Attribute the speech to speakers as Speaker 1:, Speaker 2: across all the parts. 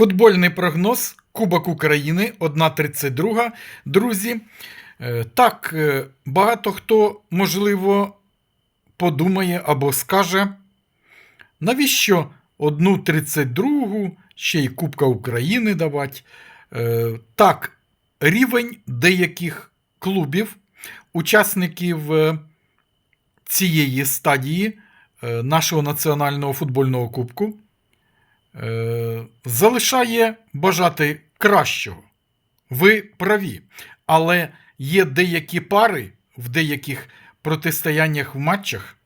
Speaker 1: Футбольний прогноз Кубок України 1.32. Друзі, е, так, е, багато хто, можливо, подумає або скаже, навіщо 1.32 ще й Кубка України давати. Е, Так, рівень деяких клубів, учасників цієї стадії нашого національного футбольного кубку залишає бажати кращого. Ви праві. Але є деякі пари в деяких протистояннях в матчах,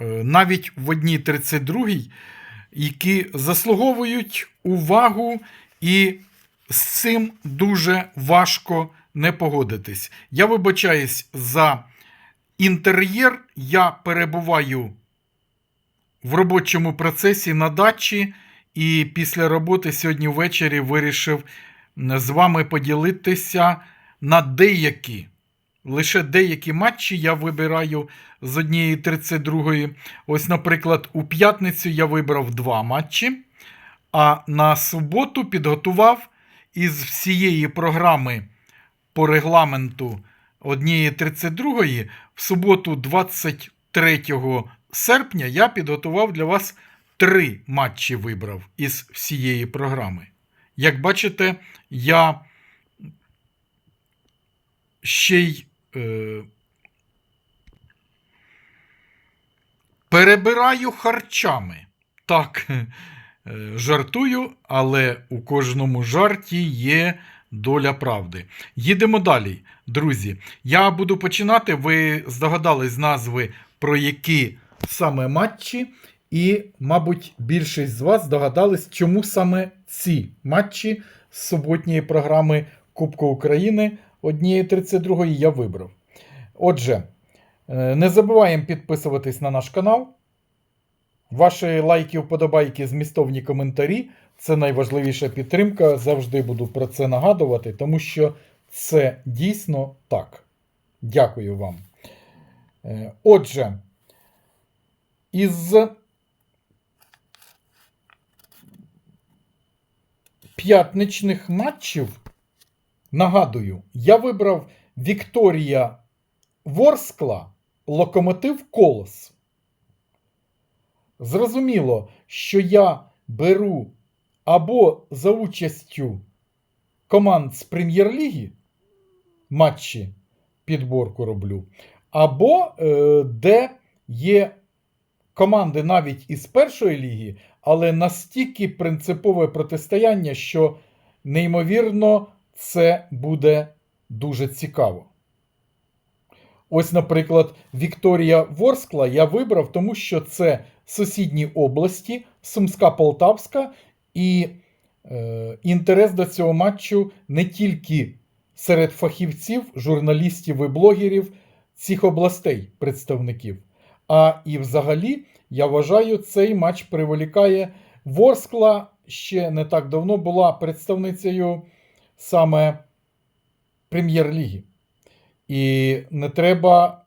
Speaker 1: е, навіть в одній 32 які заслуговують увагу, і з цим дуже важко не погодитись. Я вибачаюсь за інтер'єр. Я перебуваю в робочому процесі на дачі, і після роботи сьогодні ввечері вирішив з вами поділитися на деякі. Лише деякі матчі я вибираю з однієї 32. Ось, наприклад, у п'ятницю я вибрав два матчі, а на суботу підготував із всієї програми по регламенту однієї 32 в суботу 23 серпня я підготував для вас три матчі вибрав із всієї програми. Як бачите, я ще й е, перебираю харчами. Так, е, жартую, але у кожному жарті є доля правди. Їдемо далі, друзі. Я буду починати. Ви здогадались назви, про які саме матчі, і, мабуть, більшість з вас здогадались, чому саме ці матчі з суботньої програми Кубку України однієї 32 я вибрав. Отже, е, не забуваємо підписуватись на наш канал. Ваші лайки, вподобайки, змістовні коментарі це найважливіша підтримка. Завжди буду про це нагадувати, тому що це дійсно так. Дякую вам. Е, Отже, із п'ятничних матчів, нагадую, я вибрав Вікторія Ворскла, Локомотив Колос. Зрозуміло, що я беру або за участю команд з прем'єр-ліги матчі підборку роблю, або е, де є команди навіть із першої ліги, але настільки принципове протистояння, що неймовірно це буде дуже цікаво. Ось, наприклад, Вікторія Ворскла я вибрав, тому що це сусідні області, Сумська Полтавська, і е, інтерес до цього матчу не тільки серед фахівців, журналістів і блогерів цих областей, представників, а і взагалі, я вважаю, цей матч приволікає Ворскла ще не так давно була представницею саме прем'єр-ліги. І не треба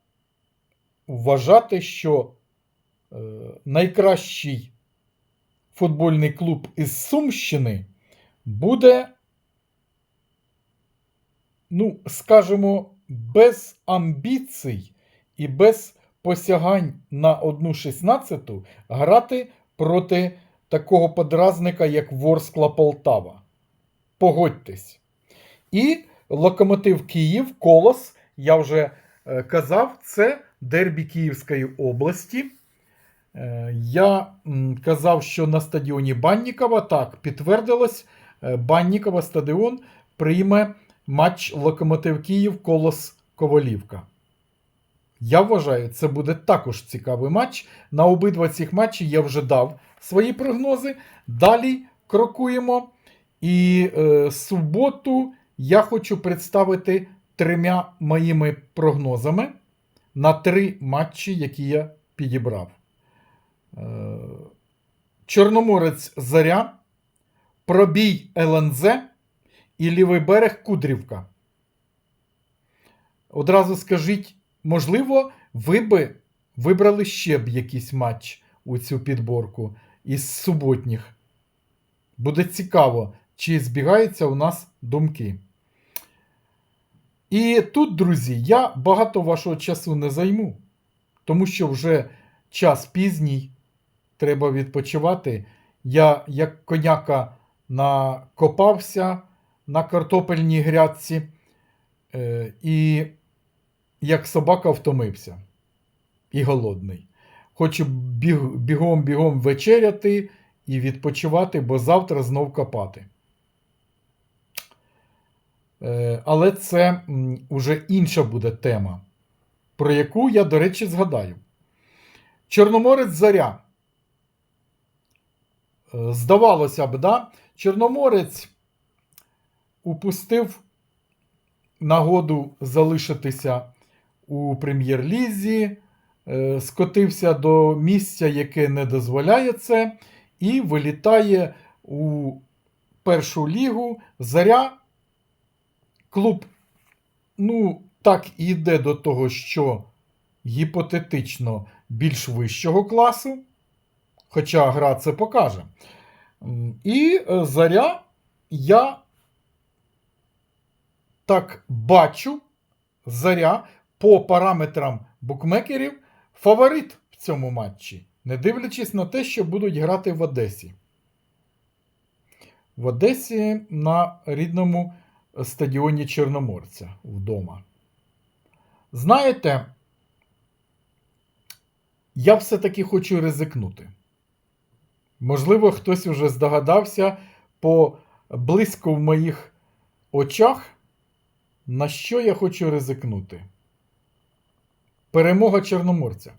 Speaker 1: вважати, що е, найкращий футбольний клуб із Сумщини буде, ну, скажімо, без амбіцій і без посягань на 1.16 грати проти такого подразника, як Ворскла Полтава. Погодьтесь. І Локомотив Київ, Колос, я вже е, казав, це дербі Київської області. Е, я казав, що на стадіоні Баннікова так підтвердилось. е, Баннікова стадіон прийме матч Локомотив Київ Колос Ковалівка. Я вважаю, це буде також цікавий матч. На обидва цих матчі я вже дав свої прогнози. Далі крокуємо. І е, суботу я хочу представити трьома моїми прогнозами на три матчі, які я підібрав. Е, Чорноморець Заря, Пробій ЛНЗ і лівий берег Кудрівка. Одразу скажіть, можливо, ви би вибрали ще б якийсь матч у цю підборку із суботніх. Буде цікаво, чи збігаються у нас думки. І тут, друзі, я багато вашого часу не займу, тому що вже час пізній, треба відпочивати. Я, як коняка, накопався на картопельній грядці, е, і як собака втомився і голодний. Хочу біг, бігом-бігом вечеряти і відпочивати, бо завтра знов копати. Е, Але це м, уже інша буде тема, про яку я, до речі, згадаю. Чорноморець Заря. Е, Здавалося б, да? Чорноморець упустив нагоду залишитися у прем'єр-лізі, е, скотився до місця, яке не дозволяє це, і вилітає у першу лігу. Заря клуб, ну, так і йде до того, що гіпотетично більш вищого класу, хоча гра це покаже. І е, заря я так бачу, заря по параметрам букмекерів фаворит в цьому матчі, не дивлячись на те, що будуть грати в Одесі. В Одесі на рідному стадіоні Чорноморця вдома. Знаєте, я все-таки хочу ризикнути. Можливо, хтось уже здогадався по близько в моїх очах, на що я хочу ризикнути. Перемога Чорноморця.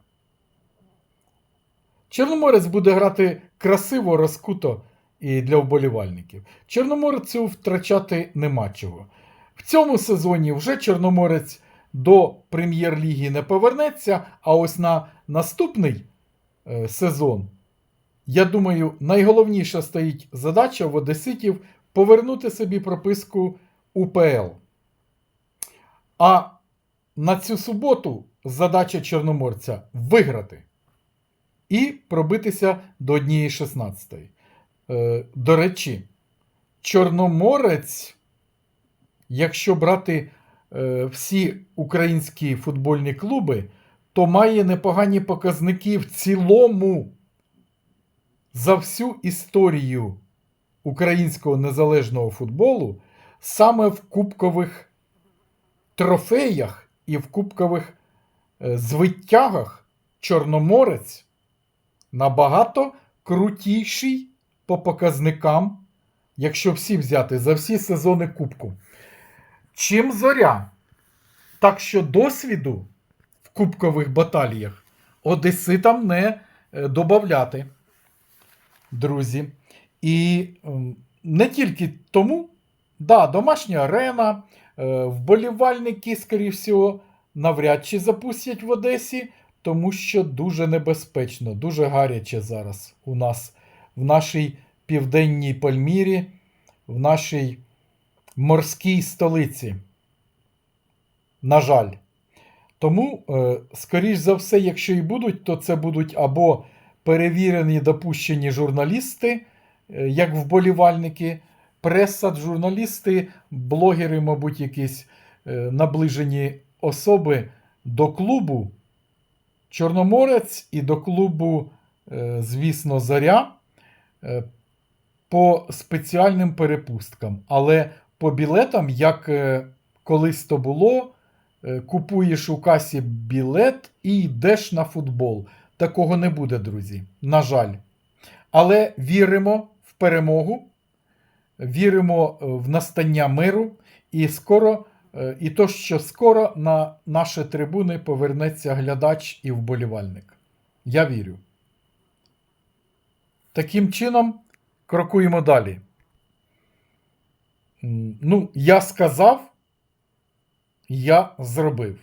Speaker 1: Чорноморець буде грати красиво, розкуто і для вболівальників. Чорноморцю втрачати нема чого. В цьому сезоні вже Чорноморець до прем'єр-ліги не повернеться, а ось на наступний е, сезон, я думаю, найголовніша стоїть задача в Одеситів повернути собі прописку УПЛ. А на цю суботу задача Чорноморця виграти і пробитися до однієї 16. Е, До речі, Чорноморець, якщо брати е, всі українські футбольні клуби, то має непогані показники в цілому за всю історію українського незалежного футболу саме в кубкових трофеях і в кубкових е, звиттягах Чорноморець набагато крутіший по показникам, якщо всі взяти за всі сезони Кубку. Чим зоря? Так що досвіду в кубкових баталіях Одеситам не е, добавляти, друзі. І не тільки тому, да, домашня арена, е, вболівальники, скоріш всього, навряд чи запустять в Одесі, тому що дуже небезпечно, дуже гаряче зараз у нас в нашій південній Пальмірі, в нашій морській столиці. На жаль. Тому, е, скоріш за все, якщо і будуть, то це будуть або перевірені допущені журналісти, е, як вболівальники, преса, журналісти, блогери, мабуть, якісь е, наближені особи до клубу Чорноморець і до клубу, е, звісно, Заря е, по спеціальним перепусткам. Але по білетам, як е, колись то було, купуєш у касі білет і йдеш на футбол. Такого не буде, друзі. На жаль. Але віримо в перемогу, віримо в настання миру, і скоро, і то, що скоро на наші трибуни повернеться глядач і вболівальник. Я вірю. Таким чином, крокуємо далі. Ну, я сказав, я зробив.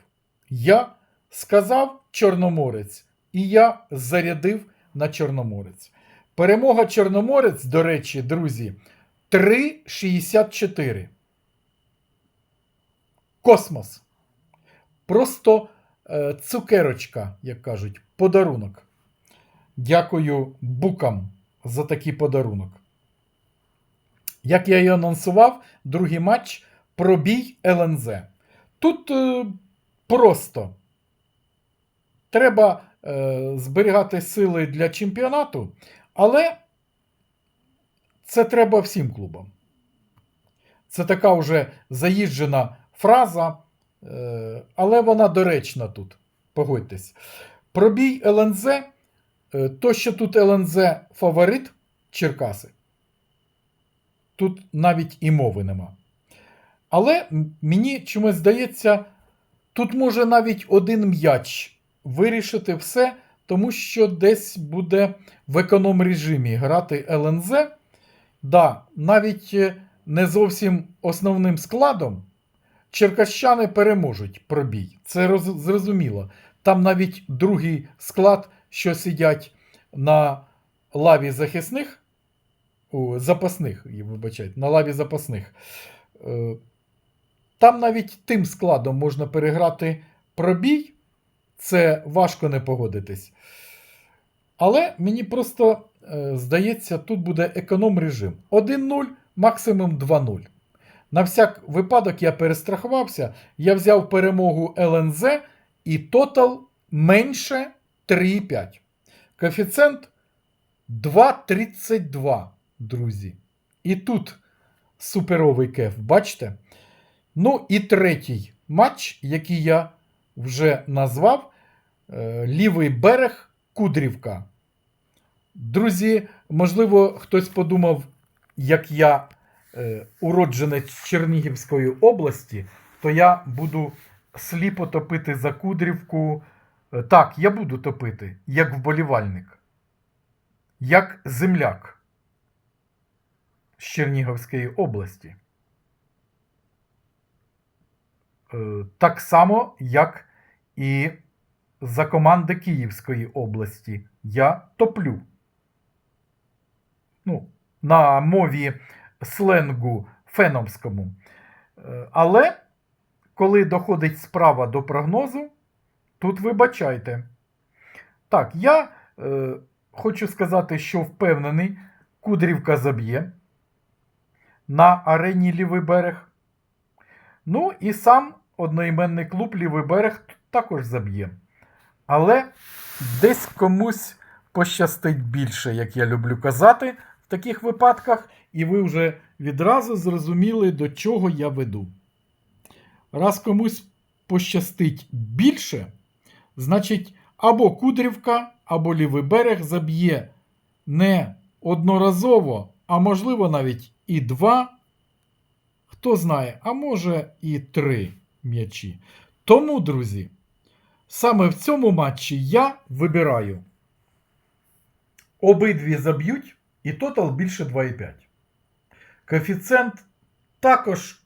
Speaker 1: Я сказав Чорноморець, і я зарядив на Чорноморець. Перемога Чорноморець, до речі, друзі, 3,64. Космос. Просто е, цукерочка, як кажуть, подарунок. Дякую букам за такий подарунок. Як я і анонсував, другий матч пробій ЛНЗ. Тут е, просто треба е, зберігати сили для чемпіонату, але це треба всім клубам. Це така вже заїжджена фраза, е, але вона доречна тут. Погодьтесь. Пробій ЛНЗ, е, то, що тут ЛНЗ фаворит Черкаси. Тут навіть і мови нема. Але мені чомусь здається, тут може навіть один м'яч вирішити все, тому що десь буде в економ режимі грати ЛНЗ. Да, навіть е, не зовсім основним складом черкащани переможуть пробій. Це роз- зрозуміло. Там навіть другий склад, що сидять на лаві захисних, у, запасних, вибачайте, на лаві запасних. Е, Там навіть тим складом можна переграти пробій. Це важко не погодитись. Але мені просто е, здається, тут буде економ режим. 1-0, максимум 2-0. На всяк випадок я перестрахувався. Я взяв перемогу ЛНЗ і тотал менше 3,5. Коефіцієнт 2,32, друзі. І тут суперовий кеф, бачите? Ну і третій матч, який я вже назвав, е, лівий берег Кудрівка. Друзі, можливо, хтось подумав, як я уродженець Чернігівської області, то я буду сліпо топити за Кудрівку. Е, Так, я буду топити, як вболівальник, як земляк з Чернігівської області. Е, Так само, як і за команди Київської області. Я топлю. Ну, на мові сленгу феномському. Е, Але коли доходить справа до прогнозу, тут вибачайте. Так, я е, хочу сказати, що впевнений, Кудрівка заб'є на арені Лівий берег. Ну і сам одноіменний клуб Лівий берег також заб'є. Але десь комусь пощастить більше, як я люблю казати, в таких випадках, і ви вже відразу зрозуміли, до чого я веду. Раз комусь пощастить більше, значить, або Кудрівка, або лівий берег заб'є не одноразово, а можливо навіть і два. Хто знає, а може і три м'ячі. Тому, друзі, саме в цьому матчі я вибираю. Обидві заб'ють, і тотал більше 2,5. Коефіцієнт також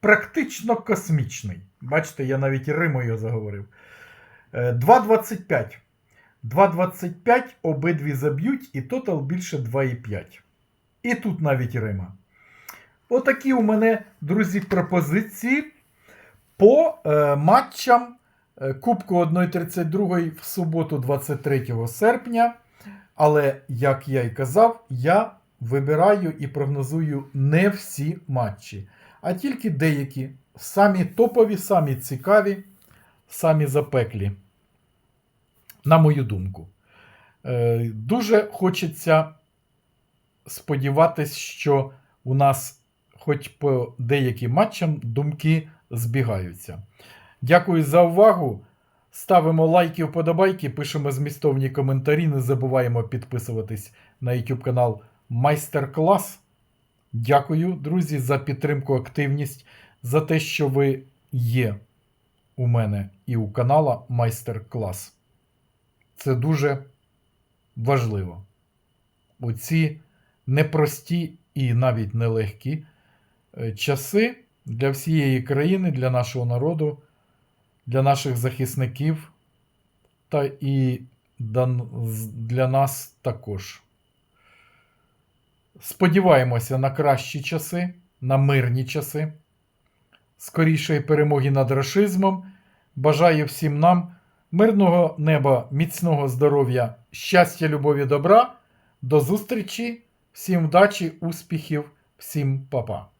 Speaker 1: практично космічний. Бачите, я навіть і римою заговорив. Е, 2,25. 2,25 обидві заб'ють, і тотал більше 2,5. І тут навіть Рима. Отакі у мене, друзі, пропозиції по е, матчам е, Кубку 1.32 в суботу, 23 серпня. Але, як я й казав, я вибираю і прогнозую не всі матчі, а тільки деякі. Самі топові, самі цікаві, самі запеклі. На мою думку. Е, Дуже хочеться сподіватись, що у нас хоч по деяким матчам думки збігаються. Дякую за увагу. Ставимо лайки, вподобайки, пишемо змістовні коментарі. Не забуваємо підписуватись на YouTube канал Майстер-клас. Дякую, друзі, за підтримку, активність, за те, що ви є у мене і у канала Майстер-клас. Це дуже важливо. У ці непрості і навіть нелегкі е, часи для всієї країни, для нашого народу, для наших захисників та і для нас також. Сподіваємося на кращі часи, на мирні часи, скорішої перемоги над рашизмом. Бажаю всім нам мирного неба, міцного здоров'я, щастя, любові, добра. До зустрічі, всім вдачі, успіхів Всім па-па.